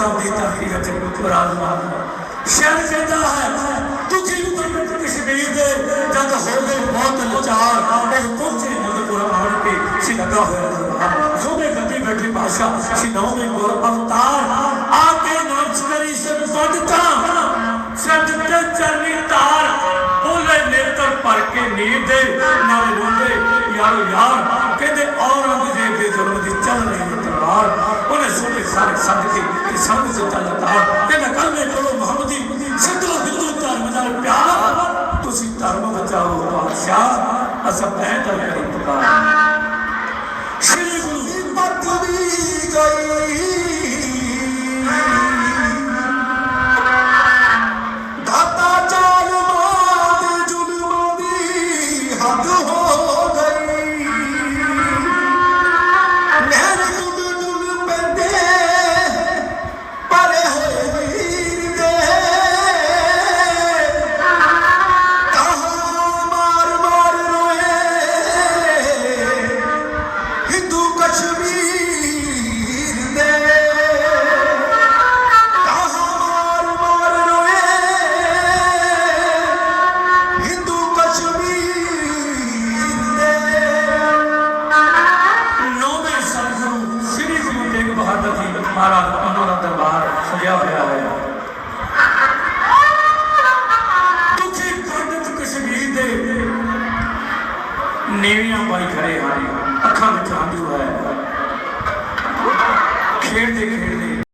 ਸਾਹਿਬ ਦੀ ਧਰਤੀ ਵਿੱਚ ਵਿਰਾਜਮਾਨ ਸ਼ਹਿਰ ਕਹਿੰਦਾ ਹੈ ਦੁਖੀ ਪੰਡਤ ਕਸ਼ਮੀਰ ਦੇ ਜਦ ਹੋ ਗਏ ਬਹੁਤ ਲਾਚਾਰ ਪਹੁੰਚੇ ਨੰਦਪੁਰ ਆਣ ਕੇ ਸੀ ਲੱਗਾ ਹੋਇਆ ਸੋਨੇ ਗੱਦੀ ਬੈਠੇ ਬਾਦਸ਼ਾਹ ਸੀ ਨੌਵੇਂ ਗੁਰ ਅਵਤਾਰ। ਆ ਕੇ ਨਾਮ ਸੁਨਰੀ ਸਭ ਪੰਡਤਾਂ ਸੱਜ ਤੇ ਚਰਨੀ ਤਾਰ। ਬੋਲੇ ਨੇਤਰ ਭਰ ਕੇ ਨੀਰ ਦੇ ਨਾਲ ਰੋਂਦੇ, ਯਾਰੋ ਯਾਰ, ਕਹਿੰਦੇ ਔਰੰਗਜ਼ੇਬ ਦੇ ਜ਼ੁਲਮ ਦੀ ਚੱਲ ਰਹੀ ਤਲਵਾਰ ਉਹਨੇ ਸੋਨੇ ਸਾਰੇ ਸੱਜ ਕੇ सामने से चल जाता है कहना कल में करो मोहम्मदी सिद्धो हिंदुस्तान मजाओ प्यार तुसी धर्म बचाओ बादशाह अस बेहतर करें पुकार श्री गुरु मत भी गई दाता चाल माद जुल्म दी हद हो। ਮਹਾਰਾਜ ਉਹਨਾਂ ਦਾ ਦਰਬਾਰ ਸਜਿਆ ਹੋਇਆ ਹੈ। ਦੁਖੀ ਪੰਡਤ ਕਸ਼ਮੀਰ ਦੇ ਨੀਵੀਆਂ ਪਾਈ ਖੜੇ ਹਨ। ਅੱਖਾਂ ਵਿੱਚ ਹੰਝੂ ਹੈ। ਖੇਡਦੇ ਖੇਡਦੇ